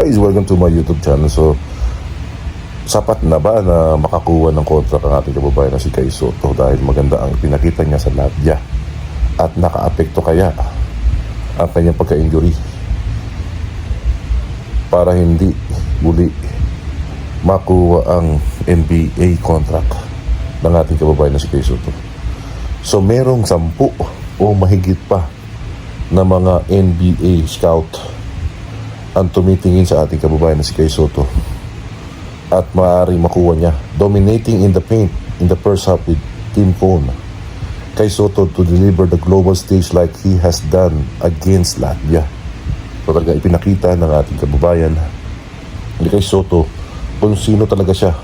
Guys, welcome to my YouTube channel. So, sapat na ba na makakuha ng contract ang ating kababayan na si Kai Soto dahil maganda ang pinakita niya sa Latvia at nakaapekto kaya ang kanyang pagka-injury para hindi muli makuha ang NBA contract ng ating kababayan na si Kai Soto. So merong sampu o mahigit pa na mga NBA scout ang tumitingin sa ating kababayan na si Kai Soto. At maaari makuha niya. Dominating in the paint in the first half with Team Cone. Kai Soto to deliver the global stage like he has done against Latvia. So talaga ipinakita ng ating kababayan ni Kai Soto kung sino talaga siya.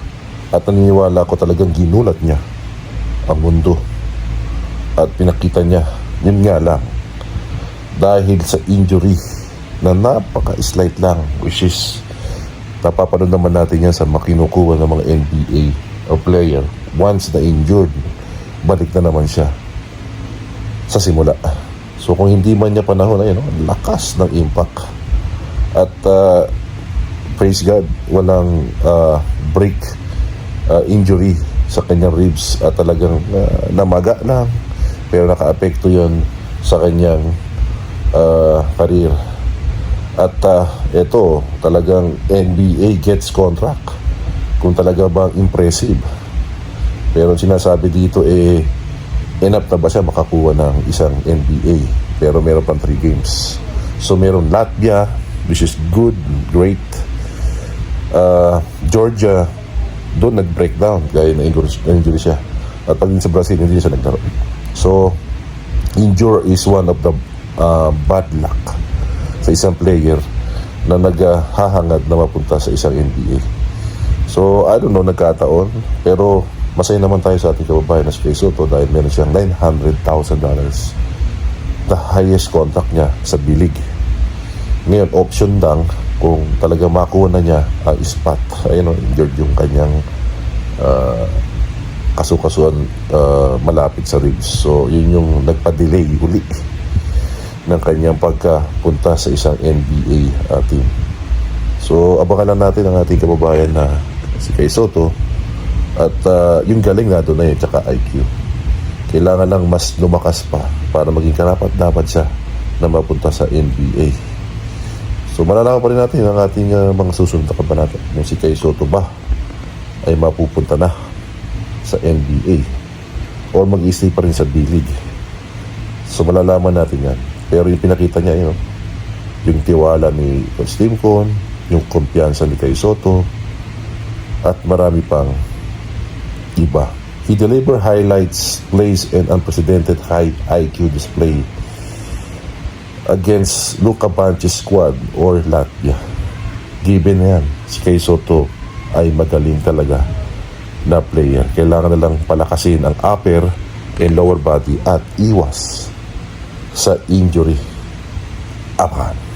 At naniniwala ko talagang ginulat niya ang mundo. At pinakita niya yun nga lang dahil sa injury na napaka-slight lang which is napapanood naman natin yan sa makinukuha ng mga NBA o player. Once na injured balik na naman siya sa simula. So kung hindi man niya panahon ayun, ang lakas ng impact. At uh, praise God walang uh, break uh, injury sa kanyang ribs. At talagang uh, namaga lang. Pero nakaapekto yon sa kanyang uh, career at uh, ito talagang NBA gets contract. Kung talaga bang impressive. Pero sinasabi dito eh enough na ba siya makakuha ng isang NBA pero meron pang 3 games. So meron Latvia which is good great. Uh, Georgia doon nag-breakdown gaya na injury, injury siya. At pagdating sa Brazil hindi siya naglaro so injure is one of the uh, bad luck sa isang player na naghahangad na mapunta sa isang NBA so I don't know nagkataon pero masaya naman tayo sa ating kababayan na si Kay Soto dahil meron siyang $900,000 the highest contract niya sa bilig ngayon option lang kung talaga makuha na niya ang spot. Ayun o injured yung kanyang uh, kasukasuan uh, malapit sa ribs. So yun yung nagpa-delay uli ng kanyang pagkapunta sa isang NBA uh, team so abangan lang natin ang ating kababayan na si Kay Soto at uh, yung galing na doon na yun tsaka IQ kailangan lang mas lumakas pa para maging karapat dapat siya na mapunta sa NBA So malalaman pa rin natin ang ating uh, mga susunod na kabanata. Kung si Kay Soto ba ay mapupunta na sa NBA or mag-stay pa rin sa D-League. So malalaman natin yan. Pero yung pinakita niya yun, yung tiwala ni Timcon, yung kumpiyansa ni Kay Soto, at marami pang iba. He delivered highlights, plays, and unprecedented high IQ display against Luka Banchis squad or Latvia. Given na yan, si Kay Soto ay magaling talaga na player. Kailangan na lang palakasin ang upper and lower body at iwas sa injury. Apan.